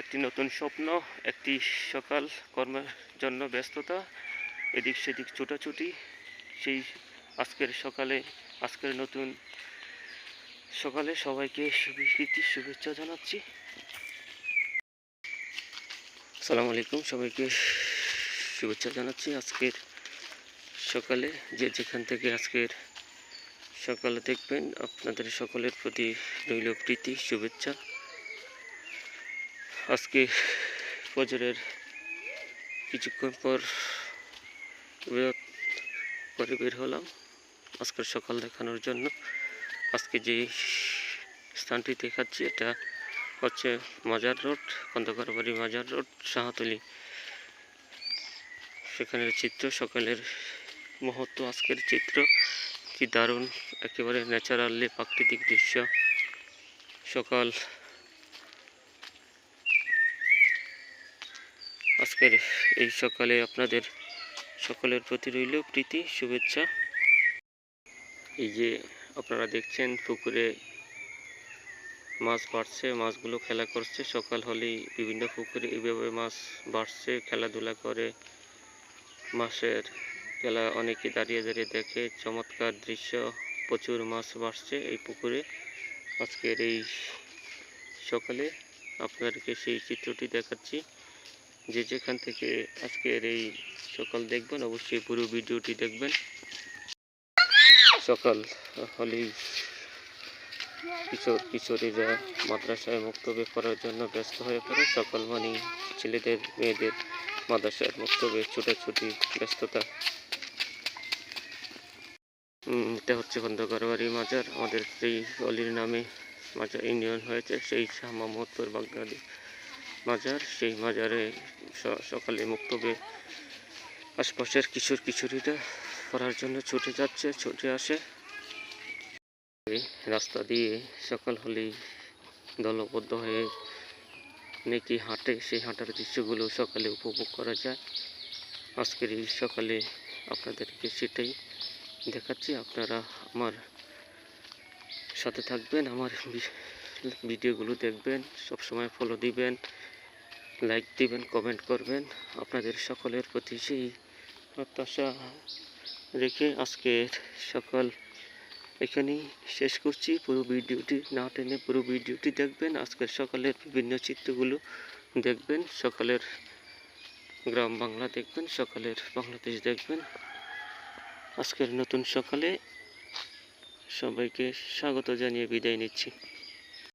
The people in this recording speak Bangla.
একটি নতুন স্বপ্ন, একটি সকাল কর্মের জন্য ব্যস্ততা, এদিক সেদিক ছোটাছুটি, সেই আজকের সকালে, আজকের নতুন সকালে সবাইকে শুভীতি শুভেচ্ছা জানাচ্ছি। আসসালামু আলাইকুম, সবাইকে শুভেচ্ছা জানাচ্ছি আজকের সকালে। যে যেখান থেকে আজকের সকালে দেখবেন, আপনাদের সকলের প্রতি রইল প্রীতি, শুভেচ্ছা। আজকে ফজরের কিছুক্ষণ পর করে বের হলাম। আজকের সকাল দেখানোর জন্য। আজকে যে স্থানটি দেখাচ্ছি, এটা হচ্ছে মাজার রোড খন্দকার বাড়ি মাজার রোড শাহাতলি সেখানের চিত্র, সকালের মুহূর্ত, আজকের চিত্র। কি দারুণ, একেবারে ন্যাচারালি প্রাকৃতিক দৃশ্য। সকাল আজকের এই সকালে আপনাদের সকলের প্রতি রইল প্রীতি, শুভেচ্ছা। এই যে আপনারা দেখছেন, পুকুরে মাছ বাড়ছে, মাছগুলো খেলা করছে। সকাল হলেই বিভিন্ন পুকুরে এইভাবে মাছ বাড়ছে, খেলাধুলা করে। মাছের খেলা অনেকে দাঁড়িয়ে দাঁড়িয়ে দেখে। চমৎকার দৃশ্য, প্রচুর মাছ বাড়ছে এই পুকুরে। আজকের এই সকালে আপনাদেরকে সেই চিত্রটি দেখাচ্ছি। যে যেখান থেকে আজকের এই সকাল দেখবেন, অবশ্যই পুরো ভিডিওটি দেখবেন। সকাল হলেই কিশোর, কিশোরীরা মাদ্রাসায় বক্তব্য করার জন্য ব্যস্ত হয়ে পড়ে। সকাল মানেই ছেলেদের, মেয়েদের মাদ্রাসার বক্তব্যে ছোটাছুটি, ব্যস্ততা। এটা হচ্ছে খন্দকার বাড়ি মাজার। আমাদের সেই অলির নামে মাজার ইউনিয়ন হয়েছে। সেই শাহ মোহাম্মদপুর বাগদাদি মাজার। সেই মাজারে সকালে মুক্তবে আশপাশের কিশোর কিশোরীরা পড়ার জন্য ছুটে যাচ্ছে, ছুটে আসে। রাস্তা দিয়ে সকাল হলেই দলবদ্ধ হয়ে অনেকে হাঁটে। সেই হাঁটার দৃশ্যগুলো সকালে উপভোগ করা যায়। আজকের এই সকালে আপনাদেরকে সেটাই দেখাচ্ছি। আপনারা আমার সাথে থাকবেন, আমার ভিডিওগুলো দেখবেন, সবসময় ফলো দিবেন। লাইক দিবেন কমেন্ট করবেন। আপনাদের সকলের প্রতি সেই প্রত্যাশা রেখে আজকের সকাল এখানেই শেষ করছি। পুরো ভিডিওটি না টেনে পুরো ভিডিওটি দেখবেন। আজকের সকালের বিভিন্ন চিত্রগুলো দেখবেন। সকালের গ্রাম বাংলা দেখবেন। সকালের বাংলাদেশ দেখবেন। আজকের নতুন সকালে সবাইকে স্বাগত জানিয়ে বিদায় নিচ্ছি।